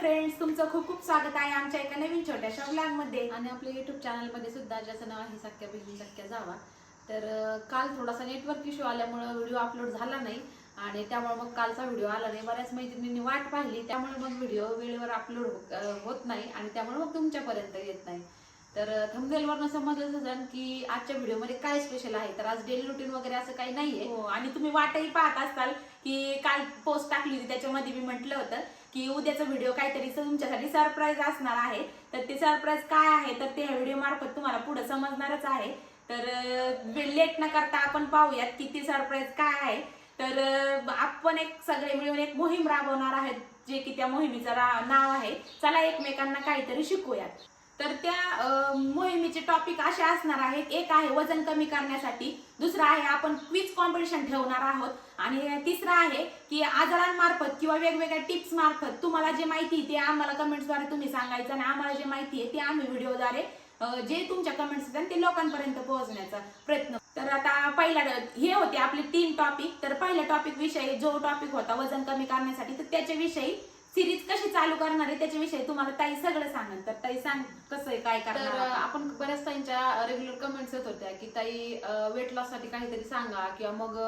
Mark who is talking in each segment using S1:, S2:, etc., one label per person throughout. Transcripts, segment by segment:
S1: Friends तुमचं खूप खूप स्वागत आहे आमच्या एका नवीन छोट्याशा vlog मध्ये
S2: आणि आपल्या युट्यूब चॅनलमध्ये सुद्धा ज्याचं नाव आहे सख्या बहिणी सख्या जावा. तर काल थोडासा नेटवर्क इश्यू आल्यामुळं व्हिडिओ अपलोड झाला नाही आणि त्यामुळे मग कालचा व्हिडिओ आला नाही. बऱ्याच मैत्रिणींनी वाट पाहिली त्यामुळे मग व्हिडिओ वेळेवर अपलोड होत नाही आणि त्यामुळे मग तुमच्यापर्यंत येत नाही. तर थंबनेलवरनं समजलं असेल की आजच्या व्हिडिओमध्ये काय स्पेशल आहे? तर आज डेली रुटीन वगैरे असं काही नाहीये.
S1: हो आणि तुम्ही वाटही पाहत असाल की काल पोस्ट टाकली होती त्याच्यामध्ये मी म्हटलं होतं की उद्याचा व्हिडिओ काहीतरी तुमच्यासाठी सरप्राईज असणार आहे. तर ते सरप्राईज काय आहे? तर ते व्हिडिओ मार्फत तुम्हाला पुढे समजणारच आहे. तर लेट न करता आपण पाहूयात की ती सरप्राईज काय आहे. तर आपण एक सगळे मिळून एक मोहीम राबवणार आहेत जे की त्या मोहिमेचं रा- नाव आहे. चला एकमेकांना काहीतरी शिकूयात. तर त्या मोहिमेचे टॉपिक असे असणार आहेत. एक आहे वजन कमी करण्यासाठी दुसरा आहे आपण क्विज कॉम्पिटिशन ठेवणार आहोत. आणि तिसरा आहे की आजारांमार्फत किंवा वेगवेगळ्या टिप्स मार्फत तुम्हाला जे माहिती आहे ते आम्हाला कमेंट्सद्वारे तुम्ही सांगायचं आणि आम्हाला जे माहिती आहे ते आम्ही व्हिडिओद्वारे जे तुमच्या कमेंट्स आहेत ते लोकांपर्यंत पोहोचण्याचा प्रयत्न. तर आता पहिला हे होते आपले तीन टॉपिक तर पहिल्या टॉपिक विषयी जो टॉपिक होता वजन कमी करण्यासाठी तर त्याच्याविषयी सिरीज कशी चालू करणार आहे त्याच्याविषयी तुम्हाला ताई सगळं सांगेल तर ताई सांग कसं आहे काय
S2: तर
S1: करणार
S2: अं,
S1: आपण?
S2: आपण बऱ्याच ताईंच्या रेग्युलर कमेंट्स येत होत्या की ताई वेट लॉससाठी काहीतरी सांगा किंवा मग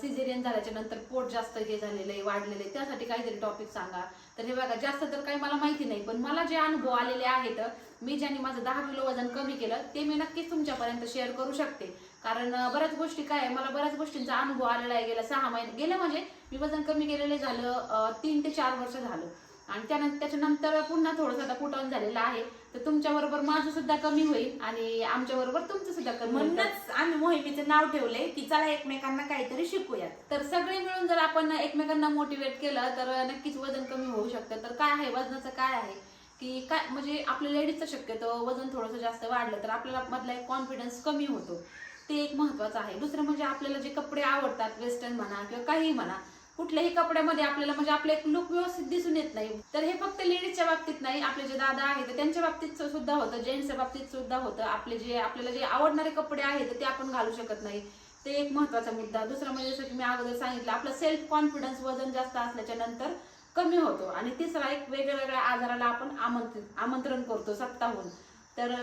S2: सिझेरियन झाल्याच्यानंतर पोट जास्त हे झालेलं आहे वाढलेलं आहे त्यासाठी काहीतरी टॉपिक सांगा. तर हे बघा जास्त तर काही मला माहिती नाही पण मला जे अनुभव आलेले आहेत मी ज्यांनी माझं दहा किलो वजन कमी केलं ते मी नक्कीच तुमच्यापर्यंत शेअर करू शकते. कारण अं, बऱ्याच गोष्टी काय आहे, मला बऱ्याच गोष्टींचा अनुभव आलेला आहे गेल्या सहा महिने गेल्या म्हणजे मी वजन कमी केलेलं झालं तीन ते चार वर्ष झालं. आणि त्यानंतर त्याच्यानंतर पुन्हा थोडंसं आता पुटवून झालेलं आहे. तर तुमच्या बरोबर माझं सुद्धा कमी होईल आणि आमच्या बरोबर तुमचं सुद्धा कमी.
S1: म्हणूनच आम्ही मोहिमेचं नाव ठेवलंय की चला एकमेकांना काहीतरी शिकूयात.
S2: तर सगळे मिळून जर आपण एकमेकांना मोटिवेट केलं तर नक्कीच वजन कमी होऊ शकतं. तर काय आहे वजनाचं काय आहे? की काय म्हणजे आपल्या लेडीजचं शक्यतो वजन थोडंसं जास्त वाढलं तर आपल्याला मधला एक कॉन्फिडन्स कमी होतो. ते एक महत्वाचं आहे. दुसरं म्हणजे आपल्याला जे कपडे आवडतात वेस्टर्न म्हणा किंवा काही म्हणा कुठल्याही कपड्यामध्ये आपल्याला म्हणजे आपले एक लुक व्यवस्थित दिसून येत नाही. तर हे फक्त लेडीजच्या बाबतीत नाही आपले जे दादा आहेत त्यांच्या बाबतीत सुद्धा होतं. जेंट्सच्या बाबतीत सुद्धा होतं. आपले जे आपल्याला जे आवडणारे कपडे आहेत ते आपण घालू शकत नाही. ते एक महत्त्वाचा मुद्दा. दुसरा म्हणजे जसं की मी अगोदर सांगितलं आपलं सेल्फ कॉन्फिडन्स वजन जास्त असल्याच्या नंतर कमी होतो. आणि तिसरा एक वेगळ्या वेगळ्या आजाराला आपण आमंत्रित आमंत्रण करतो सत्ताहून. तर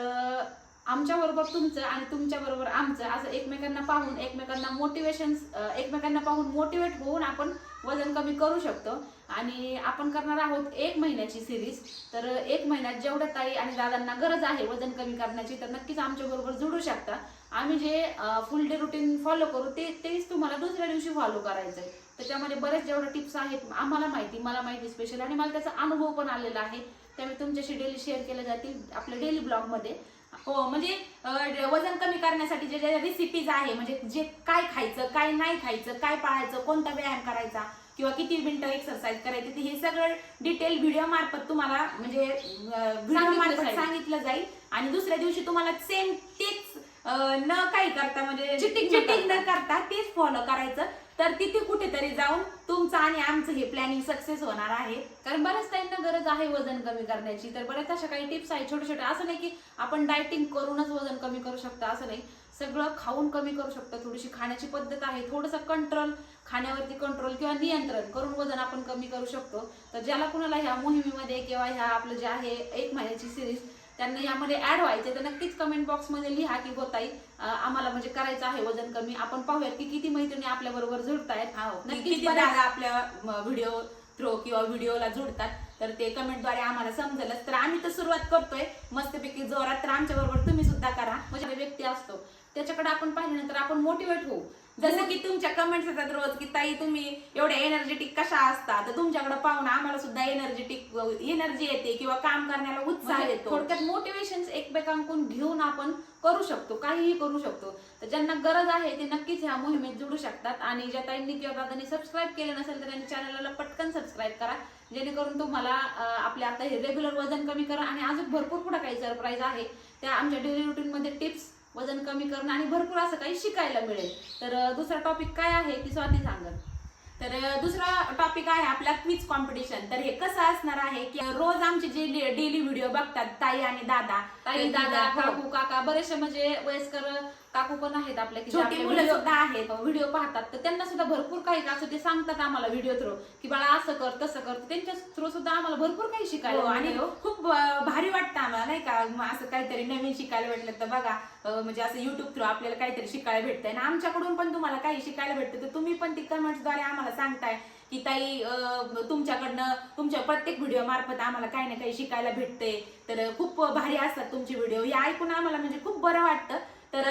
S2: आमच्या बरोबर तुमचं आणि तुमच्या बरोबर आमचं असं एकमेकांना पाहून एकमेकांना मोटिवेशन एकमेकांना पाहून मोटिवेट होऊन आपण वजन कमी करू शकतो. आणि आपण करणार आहोत एक महिन्याची सिरीज तर एक महिन्यात जेवढ्या ताई आणि दादांना गरज आहे वजन कमी करण्याची तर नक्कीच आमच्या बरोबर जुडू शकता. आम्ही जे फुल डे रुटीन फॉलो करू ते तेच तुम्हाला दुसऱ्या दिवशी फॉलो करायचं आहे. त्याच्यामध्ये बरेच जेवढ्या टिप्स आहेत आम्हाला माहिती मला माहिती स्पेशल आणि मला त्याचा अनुभव पण आलेला आहे. त्यामुळे तुमच्याशी डेली शेअर केले जातील आपल्या डेली ब्लॉगमध्ये
S1: हो म्हणजे वजन कमी करण्यासाठी जे जे रेसिपीज आहे म्हणजे जे काय खायचं काय नाही खायचं काय पाळायचं कोणता व्यायाम करायचा किंवा किती मिनिटं एक्सरसाइज करायची ते हे सगळं डिटेल व्हिडिओ मार्फत तुम्हाला म्हणजे व्हिडिओ
S2: सांगितलं
S1: मार्फत
S2: जाईल.
S1: सांगितलं जाईल आणि दुसऱ्या दिवशी तुम्हाला सेम तेच न काही करता म्हणजे
S2: न. करता
S1: तेच फॉलो करायचं तर तिथे कुठेतरी जाऊन तुमचं आणि आमचं हे प्लॅनिंग सक्सेस होणार आहे.
S2: कारण बऱ्याच त्यांना गरज आहे वजन कमी करण्याची. तर बऱ्याच अशा काही टिप्स आहेत छोटे छोटे असं नाही की आपण डायटिंग करूनच वजन कमी करू शकतो असं नाही. सगळं खाऊन कमी करू शकतो. थोडीशी खाण्याची पद्धत आहे. थोडंसं कंट्रोल खाण्यावरती कंट्रोल किंवा नियंत्रण करून वजन आपण कमी करू शकतो. तर ज्याला कुणाला ह्या मोहिमेमध्ये किंवा ह्या आपलं जे आहे एक महिन्याची सिरीज त्यांना यामध्ये ऍड व्हायचे तर नक्कीच कमेंट बॉक्समध्ये लिहा की होताई आम्हाला म्हणजे करायचं आहे वजन कमी. आपण पाहूयात की किती मैत्रिणी आपल्या बरोबर जुळतायत
S1: हो,
S2: नक्कीच
S1: किती
S2: बऱ्याच-
S1: दादा आपल्या व्हिडिओ थ्रो किंवा व्हिडिओला जुडतात तर ते कमेंटद्वारे आम्हाला समजेलच. तर आम्ही तर सुरुवात करतोय. मस्तपैकी जोरात तर आमच्या बरोबर तुम्ही सुद्धा करा.
S2: म्हणजे व्यक्ती असतो. त्याच्याकडे आपण पाहिल्यानंतर आपण मोटिवेट होऊ.
S1: जसं की तुमच्या कमेंट्स येतात रोज की ताई तुम्ही एवढ्या एनर्जेटिक कशा असता? तर तुमच्याकडे पाहून आम्हाला सुद्धा एनर्जेटिक एनर्जी येते किंवा काम करण्याला उत्साह
S2: म्हणजे
S1: येतो.
S2: थोडक्यात मोटिवेशन एकमेकांकडून घेऊन आपण करू शकतो काहीही करू शकतो. तर ज्यांना गरज आहे ते नक्कीच ह्या मोहिमेत जोडू शकतात आणि ज्या ताईंनी किंवा दादांनी सबस्क्राईब केलं नसेल तर त्यांनी चॅनलला पटकन सबस्क्राईब करा. जेणेकरून तुम्हाला अं, आपल्या आता हे रेग्युलर वजन कमी करा आणि अजून भरपूर पुढे काही सरप्राईज आहे. त्या आमच्या डेली रुटीन मध्ये टिप्स वजन कमी करणं आणि भरपूर असं काही शिकायला मिळेल. तर दुसरा टॉपिक काय आहे ती स्वाती सांगत
S1: तर दुसरा टॉपिक आहे आपला क्विज कॉम्पिटिशन तर हे कसं असणार आहे की रोज आमचे जे डेली व्हिडिओ बघतात ताई आणि दादा.
S2: ताई दादा
S1: हो.
S2: काकू काका बरेचसे म्हणजे वयस्कर काकू पण आहेत आपल्या की
S1: छोटी मुलं सुद्धा आहेत
S2: व्हिडिओ पाहतात. तर त्यांना सुद्धा भरपूर काही असं ते सांगतात आम्हाला व्हिडिओ थ्रू की बाळा असं कर तसं कर. त्यांच्या थ्रू सुद्धा आम्हाला भरपूर काही शिकायला
S1: हो, आणि
S2: हो.
S1: खूप भारी वाटतं आम्हाला नाही का? असं काहीतरी नवीन शिकायला भेटलं तर बघा म्हणजे असं युट्यूब थ्रू आपल्याला काहीतरी शिकायला भेटतंय. आणि आमच्याकडून पण तुम्हाला काही शिकायला भेटतं. तर तुम्ही पण ती कमेंट्सद्वारे आम्हाला सांगताय की ताई तुमच्याकडनं तुमच्या प्रत्येक व्हिडिओ मार्फत आम्हाला काही ना काही शिकायला भेटते तर खूप भारी असतात तुमचे व्हिडिओ हे ऐकून आम्हाला म्हणजे खूप बरं वाटतं. तर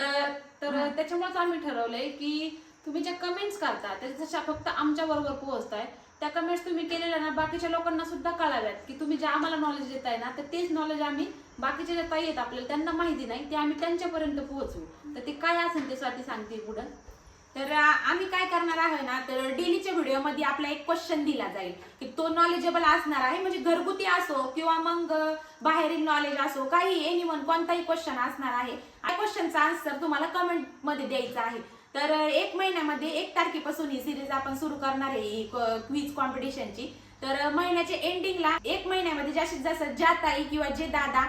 S2: तर त्याच्यामुळेच आम्ही ठरवलंय की तुम्ही ज्या कमेंट्स करता त्याच्या फक्त आमच्या बरोबर पोहोचताय त्या कमेंट्स तुम्ही केलेल्या ना बाकीच्या लोकांना सुद्धा कळाव्यात की तुम्ही जे आम्हाला नॉलेज देताय ना तर तेच नॉलेज आम्ही बाकीच्या ज्या ताई आहेत आपल्याला त्यांना माहिती नाही ते आम्ही त्यांच्यापर्यंत पोहोचू. तर ते काय असेल ते स्वाती सांगते पुढं.
S1: तर आम्ही काय करणार आहे ना तर डेलीच्या व्हिडिओमध्ये आपला एक क्वेश्चन दिला जाईल की तो नॉलेजेबल असणार आहे म्हणजे घरगुती असो किंवा मग बाहेरील नॉलेज असो काही एनिवन कोणताही क्वेश्चन असणार आहे क्वेश्चनचा आन्सर तुम्हाला कमेंटमध्ये द्यायचा आहे. तर एक महिन्यामध्ये एक तारखेपासून ही सिरीज आपण सुरू करणार आहे क्वीज क्विज कॉम्पिटिशनची तर महिन्याच्या एंडिंगला एक महिन्यामध्ये जास्तीत जास्त ज्या ताई किंवा जे दादा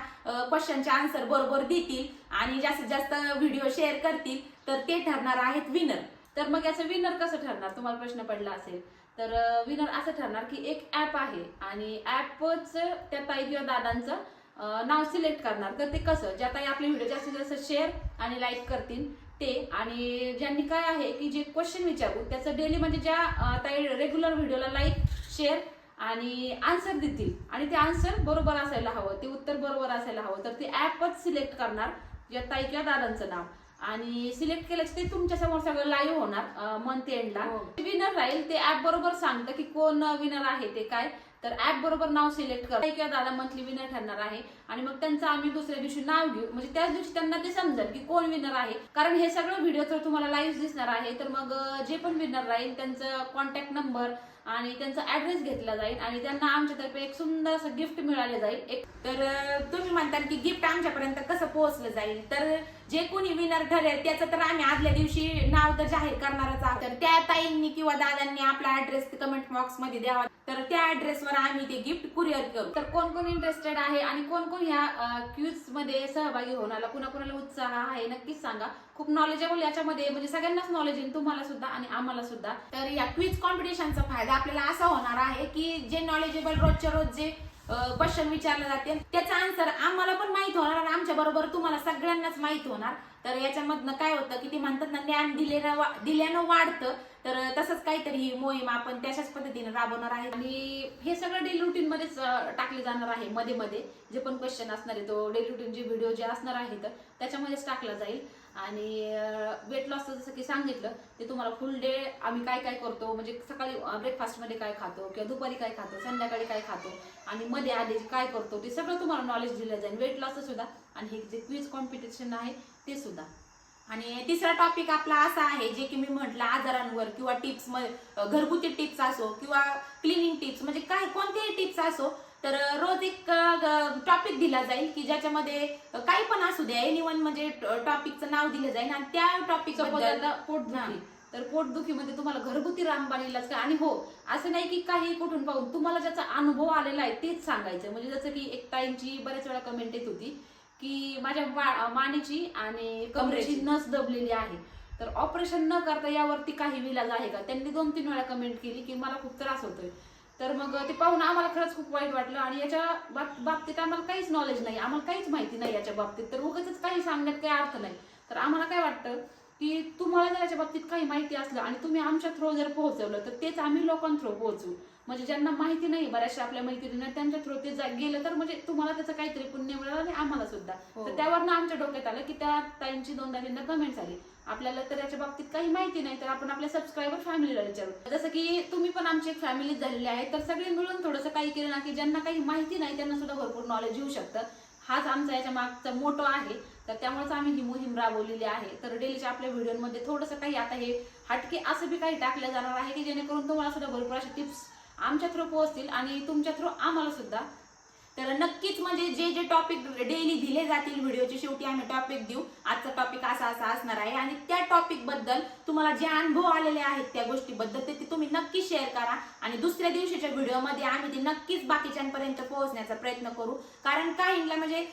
S1: क्वेश्चनचे आन्सर बरोबर देतील आणि जास्तीत जास्त व्हिडिओ शेअर करतील तर ते ठरणार आहेत विनर
S2: तर मग याचं विनर कसं ठरणार? तुम्हाला प्रश्न पडला असेल. तर विनर असं ठरणार की एक ॲप आहे आणि ॲपच त्या ताई किंवा दादांचं नाव सिलेक्ट करणार. तर ते कसं ज्या ताई आपले व्हिडिओ जास्तीत जास्त शेअर आणि लाईक करतील ते. आणि ज्यांनी काय आहे की जे क्वेश्चन विचारू त्याचं डेली म्हणजे ज्या ताई रेग्युलर व्हिडिओला लाईक शेअर आणि आन्सर देतील. आणि ते आन्सर बरोबर असायला हवं ते उत्तर बरोबर असायला हवं. तर ते ऍपच सिलेक्ट करणार ज्या ताई किंवा दादांचं नाव. आणि सिलेक्ट केल्याचं ते तुमच्यासमोर सगळं लाईव्ह होणार मंथ एंडला. विनर राहील ते ऍप बरोबर सांगतं की कोण विनर आहे ते काय. तर ऍप बरोबर नाव सिलेक्ट कर. किंवा दादा मंथली विनर ठरणार आहे. आणि मग त्यांचं आम्ही दुसऱ्या दिवशी नाव घेऊ. म्हणजे त्याच दिवशी त्यांना ते समजेल की कोण विनर आहे. कारण हे सगळं व्हिडिओ तर तुम्हाला लाईव्ह दिसणार आहे. तर मग जे पण विनर राहील त्यांचं कॉन्टॅक्ट नंबर आणि त्यांचा ऍड्रेस घेतला जाईल. आणि त्यांना आमच्यातर्फे एक सुंदर असं गिफ्ट मिळाले जाईल. एक
S1: तर तुम्ही म्हणताल की गिफ्ट आमच्यापर्यंत कसं पोहोचलं जाईल? तर जे कोणी विनर ठरेल त्याचं तर आम्ही आदल्या दिवशी नाव तर जाहीर करणारच आहोत. तर त्या ताईंनी किंवा दादांनी आपला ऍड्रेस कमेंट बॉक्समध्ये द्यावा. तर त्या ऍड्रेसवर आम्ही ते गिफ्ट कुरिअर करू.
S2: तर कोण कोण इंटरेस्टेड आहे आणि कोण कोण ह्या क्यूजमध्ये सहभागी होणार कुणा कुणाला उत्साह आहे नक्कीच सांगा. खूप नॉलेजेबल याच्यामध्ये म्हणजे सगळ्यांनाच नॉलेज येईल तुम्हाला सुद्धा आणि आम्हाला सुद्धा.
S1: तर या क्विज कॉम्पिटिशनचा फायदा आपल्याला असा होणार आहे की जे नॉलेजेबल रोजच्या रोज जे क्वेश्चन विचारले जाते. त्याचा आन्सर आम्हाला पण माहीत होणार आणि आमच्या बरोबर तुम्हाला सगळ्यांनाच माहीत होणार. तर याच्यामधनं काय होतं की ते म्हणतात ना ज्ञान दिलेलं दिल्यानं वाढतं. तर तसंच काहीतरी ही मोहीम आपण त्याच्याच पद्धतीने राबवणार आहे.
S2: आणि हे सगळं डेली रुटीन मध्येच टाकले जाणार आहे मध्ये मध्ये. जे पण क्वेश्चन असणार आहे तो डेली रुटीन जे व्हिडिओ जे असणार आहे तर त्याच्यामध्येच टाकला जाईल. आणि वेट लॉसचं जसं की सांगितलं ते तुम्हाला फुल डे आम्ही काय काय करतो म्हणजे सकाळी ब्रेकफास्टमध्ये काय खातो किंवा दुपारी काय खातो संध्याकाळी काय खातो आणि मध्ये आधी काय करतो ते सगळं तुम्हाला नॉलेज दिलं जाईल. वेट लॉसचं सुद्धा आणि हे जे क्विज कॉम्पिटिशन आहे ते सुद्धा.
S1: आणि तिसरा टॉपिक आपला असा आहे जे की मी म्हटलं आजारांवर किंवा टिप्स घरगुती टिप्स असो किंवा क्लिनिंग टिप्स म्हणजे काय कोणतेही टिप्स असो तर रोज एक टॉपिक दिला जाईल की ज्याच्यामध्ये काही पण असू द्या एनिवन म्हणजे टॉपिकचं नाव दिलं जाईल आणि त्या टॉपिक.
S2: पोटदुखी. तर पोटदुखीमध्ये तुम्हाला घरगुती रामबाण इलाज काय आणि हो असं नाही की काही कुठून पाहून तुम्हाला ज्याचा अनुभव आलेला आहे तेच सांगायचं. म्हणजे जसं की एक ताईंची बऱ्याच वेळा कमेंट येत होती की माझ्या मानेची आणि कमरेची
S1: कमरेची.
S2: नस दबलेली आहे. तर ऑपरेशन न करता यावरती काही विलाज आहे का? त्यांनी दोन तीन वेळा कमेंट केली की मला खूप त्रास होतोय. तर मग ते पाहून आम्हाला खरंच खूप वाईट वाटलं आणि याच्या बाब- बाबतीत आम्हाला काहीच नॉलेज नाही आम्हाला काहीच माहिती नाही याच्या बाबतीत. तर उगाच काही सांगण्यात काही अर्थ नाही. तर आम्हाला काय वाटतं की तुम्हाला जर याच्या बाबतीत काही माहिती असलं आणि तुम्ही आमच्या थ्रो जर पोहोचवलं तर तेच आम्ही लोकांथ्रो पोहोचू. म्हणजे ज्यांना माहिती नाही बऱ्याचशा आपल्या मैत्रिणी त्यांच्या थ्रो ते गेलं तर म्हणजे तुम्हाला त्याचं काहीतरी पुण्य मिळालं आणि आम्हाला सुद्धा.
S1: हो.
S2: तर त्यावरनं आमच्या डोक्यात आलं की त्या ताईंची दोनदा तीनदा कमेंट्स आली. आपल्याला तर याच्या बाबतीत काही माहिती नाही तर आपण आपल्या सबस्क्रायबर फॅमिलीला विचारू. जसं की तुम्ही पण आमची एक फॅमिली झालेली आहे तर सगळे मिळून थोडंसं काही केलं ना की ज्यांना काही माहिती नाही त्यांना सुद्धा भरपूर नॉलेज येऊ शकतं. हाच आमचा याच्या मागचा मोठो आहे. तर त्यामुळेच आम्ही ही मोहीम राबवलेली आहे. तर डेलीच्या आपल्या व्हिडिओमध्ये थोडंसं काही आता हे हटके असं बी काही टाकलं जाणार आहे की जेणेकरून तुम्हाला सुद्धा भरपूर अशा टिप्स आमच्या थ्रू पोहोचतील आणि तुमच्या थ्रू आम्हाला सुद्धा
S1: तर नक्कीच म्हणजे जे जे टॉपिक डेली दिले जातील व्हिडिओच्या शेवटी आम्ही टॉपिक देऊ. आजचा टॉपिक असा असा असणार आहे. आणि त्या टॉपिकबद्दल तुम्हाला जे अनुभव आलेले आहेत त्या गोष्टीबद्दल ते ते तुम्ही नक्की शेअर करा. आणि दुसऱ्या दिवशीच्या व्हिडिओमध्ये आम्ही ते नक्कीच बाकीच्यांपर्यंत पोहोचण्याचा प्रयत्न करू. कारण काहींना म्हणजे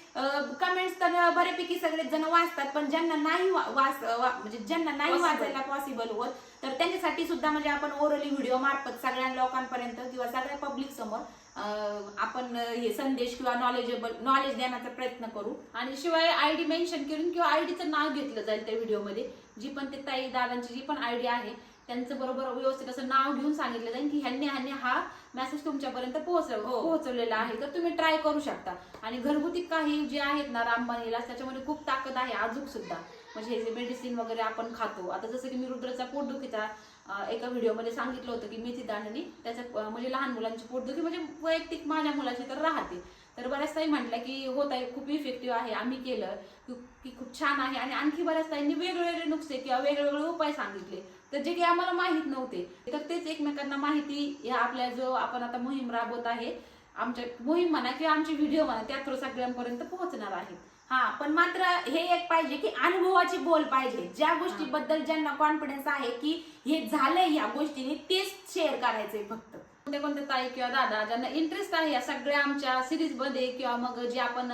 S1: कमेंट्स तर बऱ्यापैकी सगळेच जण वाचतात पण ज्यांना नाही वाच म्हणजे ज्यांना नाही. वाचायला पॉसिबल होत तर त्यांच्यासाठी सुद्धा म्हणजे आपण ओरली व्हिडिओ मार्फत सगळ्या लोकांपर्यंत किंवा सगळ्या पब्लिक समोर आपण हे संदेश किंवा नॉलेजेबल नॉलेज देण्याचा प्रयत्न करू.
S2: आणि शिवाय आयडी मेन्शन करून किंवा आयडीचं नाव घेतलं जाईल त्या व्हिडिओमध्ये जी पण ते ताई दादांची जी पण आयडी आहे त्यांचं बरोबर व्यवस्थित असं नाव घेऊन सांगितलं जाईल की ह्यांनी ह्यांनी हा मेसेज तुमच्यापर्यंत पोहोचव
S1: हो.
S2: पोहोचवलेला आहे. तर तुम्ही ट्राय करू शकता. आणि घरगुती काही जे आहेत ना रामबाण इलाज त्याच्यामध्ये खूप ताकद आहे अजूक सुद्धा. म्हणजे हे जे मेडिसिन वगैरे आपण खातो. आता जसं की मी रुद्रचा पोटदुखीचा एका व्हिडिओमध्ये सांगितलं होतं की मेथी दांडणी त्याचं म्हणजे लहान मुलांची पोटदुखी म्हणजे वैयक्तिक माझ्या मुलाची तर राहते. तर बऱ्याच ताई म्हटलं की होत आहे खूप इफेक्टिव्ह आहे आम्ही केलं की खूप छान आहे. आणि आणखी बऱ्याच ताईंनी वेगवेगळे नुकसे किंवा वेगवेगळे उपाय सांगितले तर जे की आम्हाला माहीत नव्हते तर तेच एकमेकांना माहिती या आपल्या जो आपण आता मोहीम राबवत आहे आमच्या मोहीम म्हणा किंवा आमचे व्हिडिओ म्हणा त्या थ्रू सगळ्यांपर्यंत पोहोचणार आहे
S1: हा पण मात्र हे एक पाहिजे की अनुभवाची बोल पाहिजे. ज्या गोष्टीबद्दल ज्यांना कॉन्फिडन्स आहे की हे झालंय या गोष्टीने तेच शेअर करायचंय फक्त.
S2: कोणत्या कोणत्या ताई किंवा दादा ज्यांना इंटरेस्ट आहे या सगळ्या आमच्या सिरीजमध्ये किंवा मग जे आपण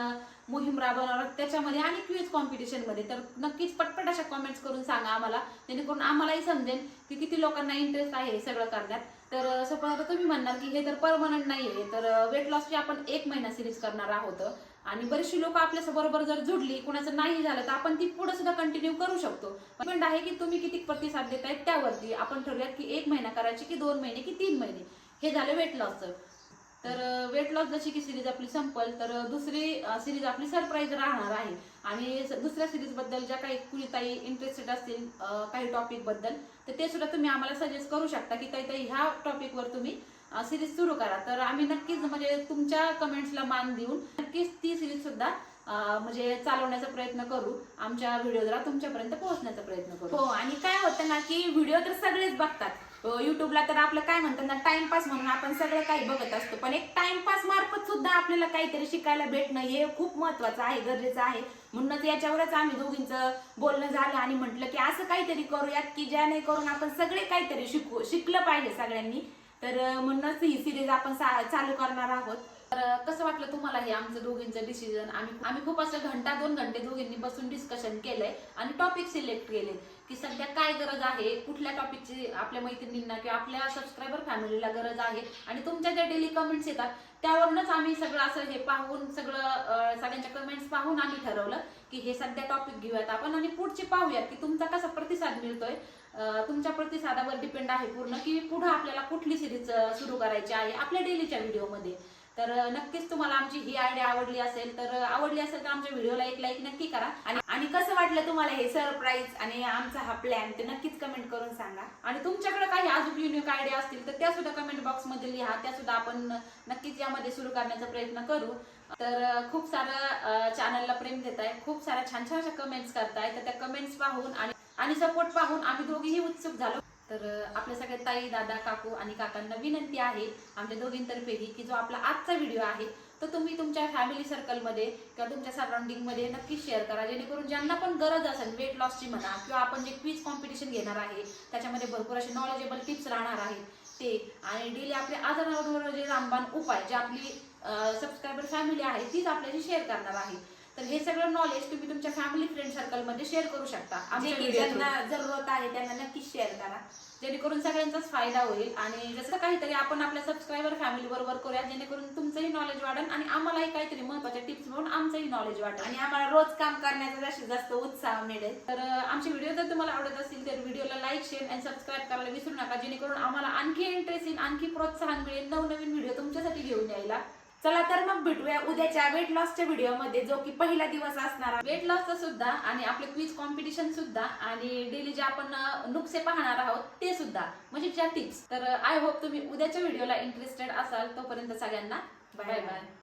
S2: मोहीम राबवणार त्याच्यामध्ये आणि क्विज कॉम्पिटिशनमध्ये तर नक्कीच पटपट अशा कॉमेंट्स करून सांगा आम्हाला. जेणेकरून आम्हालाही समजेल की किती लोकांना इंटरेस्ट आहे हे सगळं करण्यात. तर सपोज आता तुम्ही म्हणणार की हे तर परमनंट नाहीये तर वेट लॉसची आपण एक महिना सिरीज करणार आहोत. आणि बरेचशी लोक आपल्या बरोबर जर जुडली कुणाचं नाही झालं तर आपण ती पुढे सुद्धा कंटिन्यू करू शकतो. डिपेंड आहे की तुम्ही किती प्रतिसाद देताय त्यावरती. आपण ठरवूयात की एक महिना करायची की दोन महिने की तीन महिने. हे झालं वेट लॉसचं तर वेट लॉस जशी की सिरीज आपली संपल तर दुसरी सिरीज आपली सरप्राईज राहणार आहे. आणि दुसऱ्या सिरीजबद्दल ज्या काही कुणी ताई इंटरेस्टेड असतील काही टॉपिकबद्दल तर ते सुद्धा तुम्ही आम्हाला सजेस्ट करू शकता की ताई ताई ह्या टॉपिकवर तुम्ही सिरीज सुरू करा. तर आम्ही नक्कीच म्हणजे तुमच्या कमेंट्सला मान देऊन नक्कीच ती सिरीज सुद्धा म्हणजे चालवण्याचा प्रयत्न करू. आमच्या व्हिडिओद्वारा तुमच्यापर्यंत पोहोचण्याचा प्रयत्न करू.
S1: हो आणि काय होतं ना की व्हिडिओ तर सगळेच बघतात. युट्यूबला तर आपलं काय म्हणतात ना टाइमपास म्हणून आपण सगळं काही बघत असतो. पण एक टाइमपास मार्फत सुद्धा आपल्याला काहीतरी शिकायला भेटणं हे खूप महत्वाचं आहे गरजेचं आहे. म्हणूनच याच्यावरच आम्ही दोघींचं बोलणं झालं आणि म्हटलं की असं काहीतरी करूयात की ज्याने करून आपण सगळे काहीतरी शिकू शिकलं पाहिजे सगळ्यांनी. तर म्हणूनच ही सिरीज आपण चालू करणार आहोत.
S2: तर कसं वाटलं तुम्हाला हे आमचं दोघींचं डिसिजन आम्ही आम्ही खूप असं घंटा दोन घंटे दोघींनी बसून डिस्कशन केलंय आणि टॉपिक सिलेक्ट केले की सध्या काय गरज आहे कुठल्या टॉपिकची आपल्या मैत्रिणींना किंवा आपल्या सबस्क्रायबर फॅमिलीला गरज आहे? आणि तुमच्या ज्या डेली कमेंट्स येतात त्यावरूनच आम्ही सगळं असं हे पाहून सगळं सगळ्यांच्या कमेंट्स पाहून आम्ही ठरवलं की हे सध्या टॉपिक घेऊयात आपण आणि पुढचे पाहूयात की तुमचा कसा प्रतिसाद मिळतोय. तुमच्या प्रतिसादावर डिपेंड आहे पूर्ण की पुढे आपल्याला कुठली सिरीज सुरू करायची आहे आपल्या डेलीच्या व्हिडिओमध्ये तर नक्कीच तुम्हाला आमची ही आयडिया आवडली असेल तर आवडली असेल तर आमच्या व्हिडिओला एक लाईक नक्की करा.
S1: आणि आणि कसं वाटलं तुम्हाला हे सरप्राईज आणि आमचा हा प्लॅन ते नक्कीच कमेंट करून सांगा.
S2: आणि तुमच्याकडे काही अजून युनिक आयडिया असतील तर त्या सुद्धा कमेंट बॉक्समध्ये लिहा. त्या सुद्धा आपण नक्कीच यामध्ये सुरू करण्याचा प्रयत्न करू. तर खूप सारं चॅनलला प्रेम देत आहे खूप साऱ्या छान छान अशा कमेंट्स करताय. तर त्या कमेंट्स पाहून आणि आणि सपोर्ट पाहून आम्ही दोघीही उत्सुक झालो. तर आपल्या सगळ्या ताई दादा काकू आणि काकांना विनंती आहे आमच्या दोघींतर्फेही की जो आपला आजचा व्हिडिओ आहे तो तुम्ही तुमच्या फॅमिली सर्कलमध्ये किंवा तुमच्या सराउंडिंगमध्ये नक्की शेअर करा. जेणेकरून ज्यांना पण गरज असेल वेट लॉसची म्हणा किंवा आपण जे क्विज कॉम्पिटिशन घेणार आहे त्याच्यामध्ये भरपूर असे नॉलेजेबल टिप्स राहणार आहेत ते. आणि डेली आपल्या आजारावर जे रामबाण उपाय जे आपली सबस्क्रायबर फॅमिली आहे तीच आपल्याशी शेअर करणार आहे. तर हे सगळं नॉलेज तुम्ही तुमच्या फॅमिली फ्रेंड सर्कलमध्ये शेअर करू शकता.
S1: जे
S2: व्हिडिओ
S1: ज्यांना जरूरत आहे त्यांना नक्कीच शेअर करा.
S2: जेणेकरून सगळ्यांचाच फायदा होईल आणि जसं काहीतरी आपण आपल्या सबस्क्रायबर फॅमिली बरोबर करूया जेणेकरून तुमचंही नॉलेज वाढेल आणि आम्हालाही काहीतरी महत्त्वाच्या टिप्स म्हणून आमचंही नॉलेज वाढेल
S1: आणि आम्हाला रोज काम करण्याचा जास्तीत जास्त उत्साह मिळेल.
S2: तर अं, आमचे व्हिडिओ जर तुम्हाला आवडत असतील तर व्हिडिओला लाईक शेअर आणि सबस्क्राईब करायला विसरू नका. जेणेकरून आम्हाला आणखी इंटरेस्ट येईल आणखी प्रोत्साहन मिळेल. नवनवीन व्हिडिओ तुमच्यासाठी घेऊन यायला.
S1: चला तर मग भेटूया उद्याच्या वेट लॉसच्या व्हिडिओमध्ये जो की पहिला दिवस असणार.
S2: वेट लॉसचा सुद्धा आणि आपले क्विज कॉम्पिटिशन सुद्धा आणि डेली जे आपण नुकसे पाहणार आहोत ते सुद्धा. म्हणजे ज्या टिप्स तर आय होप तुम्ही उद्याच्या व्हिडिओला इंटरेस्टेड असाल. तोपर्यंत सगळ्यांना बाय बाय